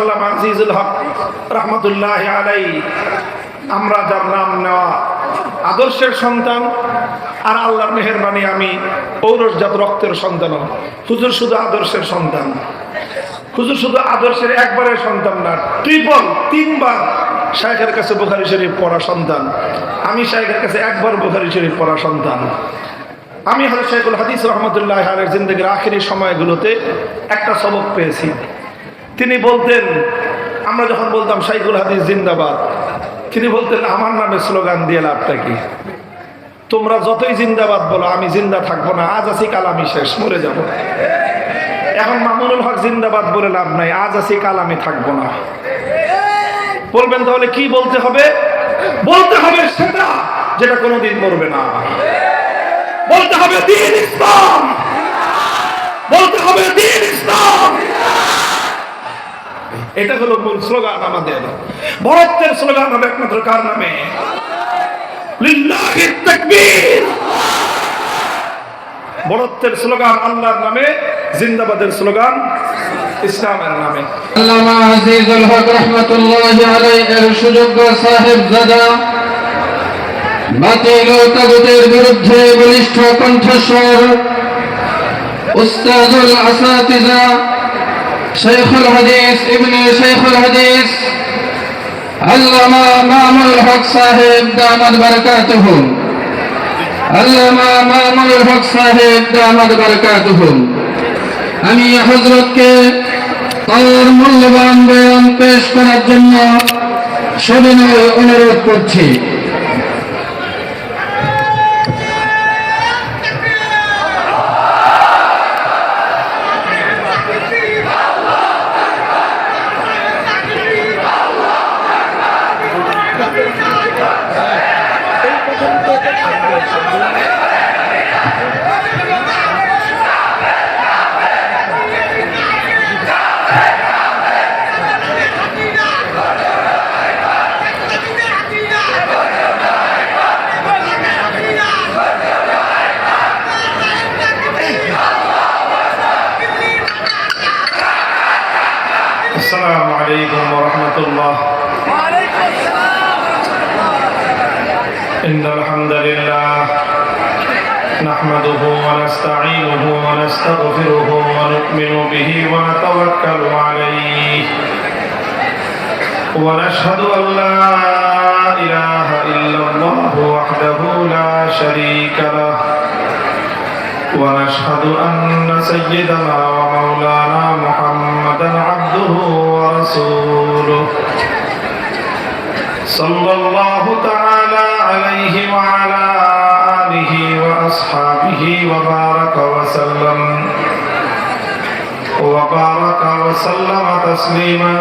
আল্লাহ আজিজুল হক রহমতুল্লাহ আলাই আমরা যার নেওয়া আদর্শের সন্তান আর আল্লাহর মেহরবানি আমি ঔরসজাত রক্তের সন্তান। হুজুর শুধু আদর্শের সন্তান। হুজুর শুধু আদর্শের একবারের সন্তান না ট্রিপল তিনবার শাহেখের কাছে বুখারি শরীফ পড়া সন্তান। আমি শাহেখের কাছে একবার বুখারি শরীফ পড়া সন্তান। আমি হলে শেখুল হাদিস রহমতুল্লাহ আলের জিন্দগির আখেরি সময়গুলোতে একটা সবক পেয়েছি। তিনি বলতেন, আমরা যখন বলতাম শাইকুল হাদিস জিন্দাবাদ তিনি বলতেন, আমার নামে স্লোগান দিয়ে লাভটা কি? তোমরা যতই জিন্দাবাদ বলো, আমি জিন্দা থাকব না, আজ আছি কাল আমি শেষ, মরে যাব। এখন মামুনুল হক জিন্দাবাদ বলে লাভ নাই, আজ আছি কাল আমি থাকব না। বলবেন তাহলে কি বলতে হবে? বলতে হবে সেটা যেটা কোনোদিন মরবে না। বলতে হবে দিন ইসলাম। বলতে হবে দিন ইসলাম। এটা হলো মূল স্লোগান আমাদের। বরত্বের স্লোগান হবে একমাত্র কার নামে? বরত্বের স্লোগান আল্লাহর নামে, জিন্দাবাদের স্লোগান ইসলামের নামে। আল্লামা আজিজুল হক রহমতুল্লাহ সুযোগ্য সাহেব জাদা, বাতিল ও তাগুতের বিরুদ্ধে বলিষ্ঠ কণ্ঠস্বর, উস্তাদুল আসাতিজা শেখুল হাদিস, ইবনে শেখুল হাদিস। আল্লামা মামুল হক সাহেব দামাদ বারাকাতুহু। আল্লামা মামুল হক সাহেব দামাদ বারাকাতুহু। আমি হজরতকে তার মূল্যবান বয়ান পেশ করার জন্য সবিনয় অনুরোধ করছি। ورحمة الله. إن الحمد لله نحمده ونستعينه ونستغفره ونؤمن به ونتوكل عليه. ونشهد أن لا إله إلا الله وحده لا شريك له. ونشهد أن سيدنا ومولانا محمدا عبده ورسوله. صلى الله تعالى عليه وعلى آله وأصحابه وبارك وسلم. وبارك وسلم تسليما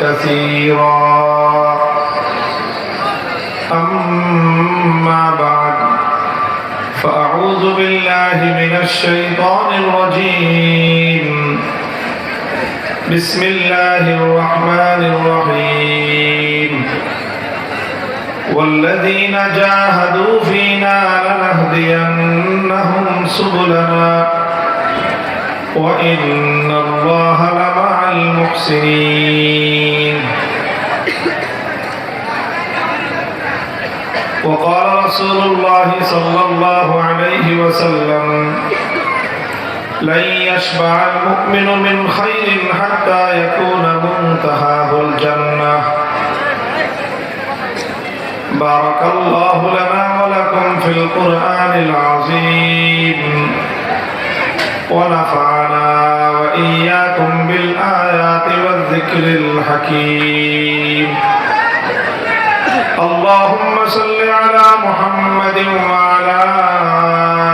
كثيرا. أما بعد فأعوذ بالله من الشيطان الرجيم. بسم الله الرحمن الرحيم. والذين جاهدوا فينا لنهدينهم سبلنا. وإن الله لمع المحسنين. وقال رسول الله صلى الله عليه وسلم لن يشبع المؤمن من خير حتى يكون منتهاه الجنة. بارك الله لنا ولكم في القرآن العظيم. ونفعنا وإياكم بالآيات والذكر الحكيم. اللهم صل على محمد وعلى آل محمد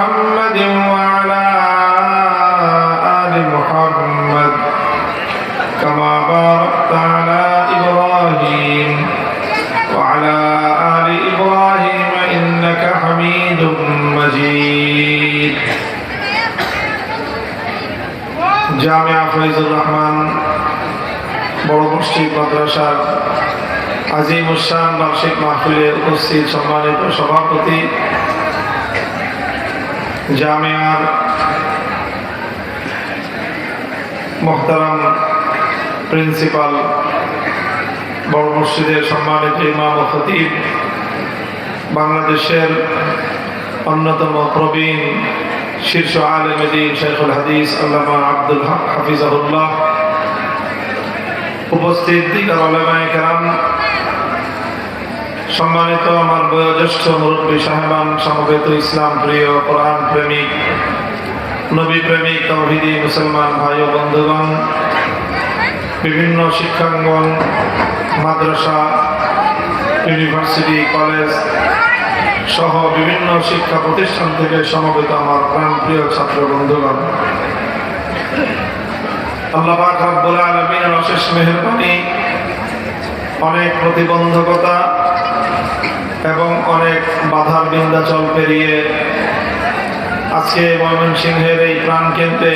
জামিয়া হাফিজুর রহমান, বড় মসজিদ মাদ্রাসার আজিম উসান, বার্ষিক মাহফিলে উপস্থিত সম্মানিত সভাপতি, জামিয়ার মোহতারাম প্রিন্সিপাল, বড় মসজিদের সম্মানিত ইমাম খতিব, বাংলাদেশের অন্যতম প্রবীণ শীর্ষ আলমেদিন শেখুল হাদিস আল্লামা আব্দুল হক হাফিজাহুল্লাহ। উপস্থিত দিকার আলমায় কেরাম। সম্মানিত আমার বয়োজ্যেষ্ঠ মুরব্বী সাহেবান, সমবেত ইসলাম প্রিয় কোরআন প্রেমিক, নবী প্রেমিক, তৌহিদি মুসলমান ভাই ও বন্ধুগণ, বিভিন্ন শিক্ষাঙ্গন, মাদ্রাসা, ইউনিভার্সিটি, কলেজ সহ বিভিন্ন শিক্ষা প্রতিষ্ঠান থেকে সমবেত আমার ছাত্র বন্ধুগণ। এবং অনেক পেরিয়ে ময়মনসিংহের এই প্রাণ কেন্দ্রে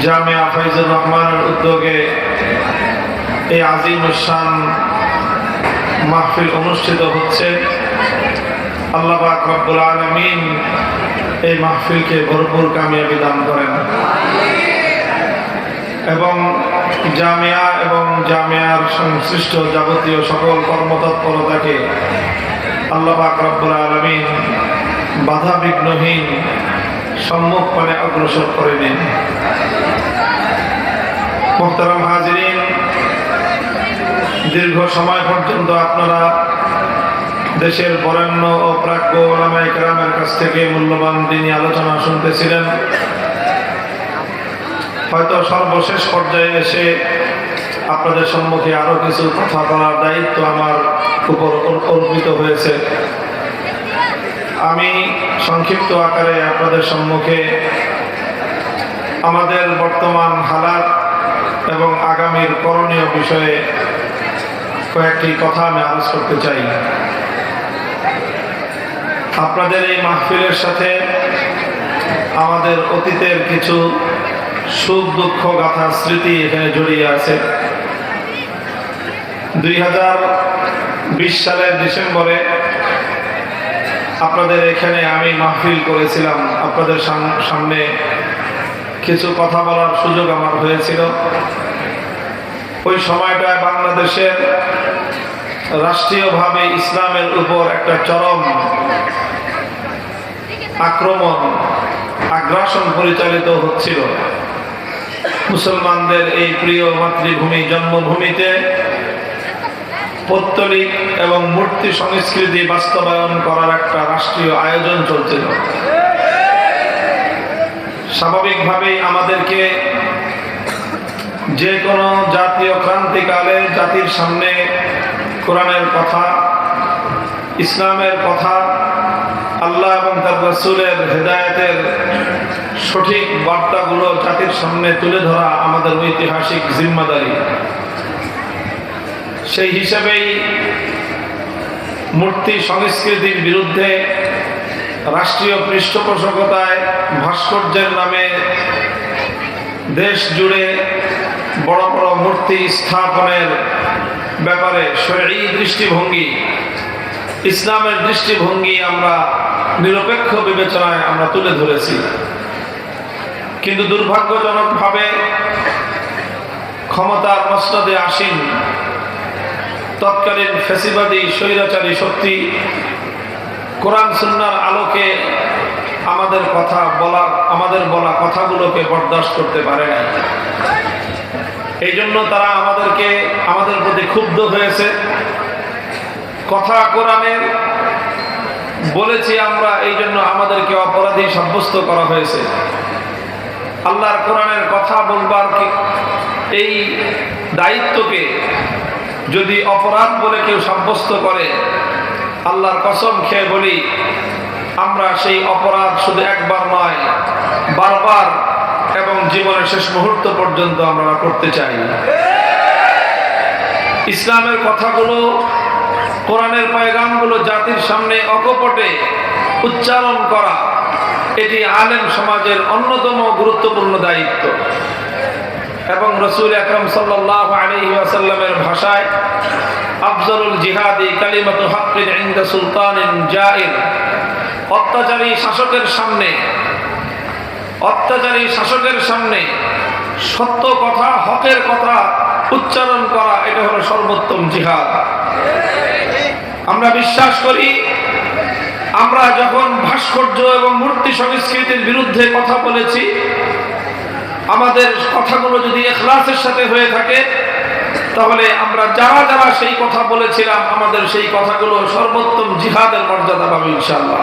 জামিয়া ফাইজুর রহমানের উদ্যোগে এই আজিম মাহফিল অনুষ্ঠিত হচ্ছে। আল্লাহ রব্বুল আলামিন এই মাহফিলকে ভরপুর কামিয়াবি দান করেন। এবং জামিয়া এবং জামিয়ার সংশ্লিষ্ট যাবতীয় সকল কর্মতৎপরতাকে আল্লাহ রব্বুল আলামিন বাধা বিঘ্নহীন সম্মুখ মানে অগ্রসর করে নিন মোহতারাম হাজিরিন দীর্ঘ সময় পর্যন্ত আপনারা দেশের বরেণ্য ও প্রাজ্ঞ ওলামাই কেরামের কাছ থেকে মূল্যবান তিনি আলোচনা শুনতেছিলেন। হয়তো সর্বশেষ পর্যায়ে এসে আপনাদের সম্মুখে আরও কিছু কথা বলার দায়িত্ব আমার উপর অর- অর্পিত হয়েছে। আমি সংক্ষিপ্ত আকারে আপনাদের সম্মুখে আমাদের বর্তমান হালাত এবং আগামীর করণীয় বিষয়ে কয়েকটি কথা আমি আলোচ করতে চাই। আপনাদের এই মাহফিলের সাথে আমাদের অতীতের কিছু সুখ, দুঃখ গাথার স্মৃতি এখানে জড়িয়ে আছে। দুই হাজার বিশ সালের ডিসেম্বরে আপনাদের এখানে আমি মাহফিল করেছিলাম। আপনাদের সাম- সামনে কিছু কথা বলার সুযোগ আমার হয়েছিল। ওই সময়টায় বাংলাদেশের রাষ্ট্রীয়ভাবে ইসলামের উপর একটা চরম আক্রমণ, আগ্রাসন পরিচালিত হচ্ছিল। মুসলমানদের এই প্রিয় মাতৃভূমি জন্মভূমিতে পৌত্তলিক এবং মূর্তি সংস্কৃতি বাস্তবায়ন করার একটা রাষ্ট্রীয় আয়োজন চলছিল। স্বাভাবিকভাবেই আমাদেরকে যে কোনো জাতীয় ক্রান্তিকালে জাতির সামনে কোরআনের কথা, ইসলামের কথা, আল্লাহ এবং তার রসুলের হেদায়তের সঠিক বার্তাগুলো জাতির সামনে তুলে ধরা আমাদের ঐতিহাসিক জিম্মাদারি। সেই হিসেবেই মূর্তি সংস্কৃতির বিরুদ্ধে রাষ্ট্রীয় পৃষ্ঠপোষকতায় ভাস্কর্যের নামে দেশ জুড়ে বড় বড় মূর্তি স্থাপনের ব্যাপারে শরী দৃষ্টিভঙ্গি, ইসলামের দৃষ্টিভঙ্গি আমরা নিরপেক্ষ বিবেচনায় আমরা তুলে ধরেছি। কিন্তু দুর্ভাগ্যজনকভাবে ক্ষমতার মসনদে আসীন তৎকালীন ফেসিবাদী স্বৈরাচারী শক্তি কোরআন সুন্নার আলোকে আমাদের কথা বলা, আমাদের বলা কথাগুলোকে বরদাস্ত করতে পারে না এই জন্য তারা আমাদেরকে, আমাদের প্রতি ক্ষুব্ধ হয়েছে। কথা কোরআনের বলেছি আমরা এই জন্য আমাদেরকে অপরাধী সাব্যস্ত করা হয়েছে। আল্লাহর কোরআনের কথা বলবার এই দায়িত্বকে যদি অপরাধ বলে কেউ সাব্যস্ত করে, আল্লাহর কসম খেয়ে বলি, আমরা সেই অপরাধ শুধু একবার নয়, বারবার জীবনের শেষ মুহূর্ত পর্যন্ত আমরা করতে চাই ইসলামের কথাগুলো, কোরআনের পয়গামগুলো জাতির সামনে অকপটে উচ্চারণ করা, এটি আলেম সমাজের অন্যতম গুরুত্বপূর্ণ দায়িত্ব। এবং রসুল আকরম সাল্লাহ আলহি ভাষায়, আফজলুল জিহাদি কালিমাত হাক্কিন জাইর, অত্যাচারী শাসকের সামনে অত্যাচারী শাসকের সামনে সত্য কথা, হকের কথা উচ্চারণ করা, এটা হলো সর্বোত্তম জিহাদ। আমরা বিশ্বাস করি, আমরা যখন ভাস্কর্য এবং মূর্তি সংস্কৃতির বিরুদ্ধে কথা বলেছি, আমাদের কথাগুলো যদি এখলাসের সাথে হয়ে থাকে, তাহলে আমরা যারা যারা সেই কথা বলেছিলাম, আমাদের সেই কথাগুলো সর্বোত্তম জিহাদের মর্যাদা পাবে ইনশাআল্লাহ।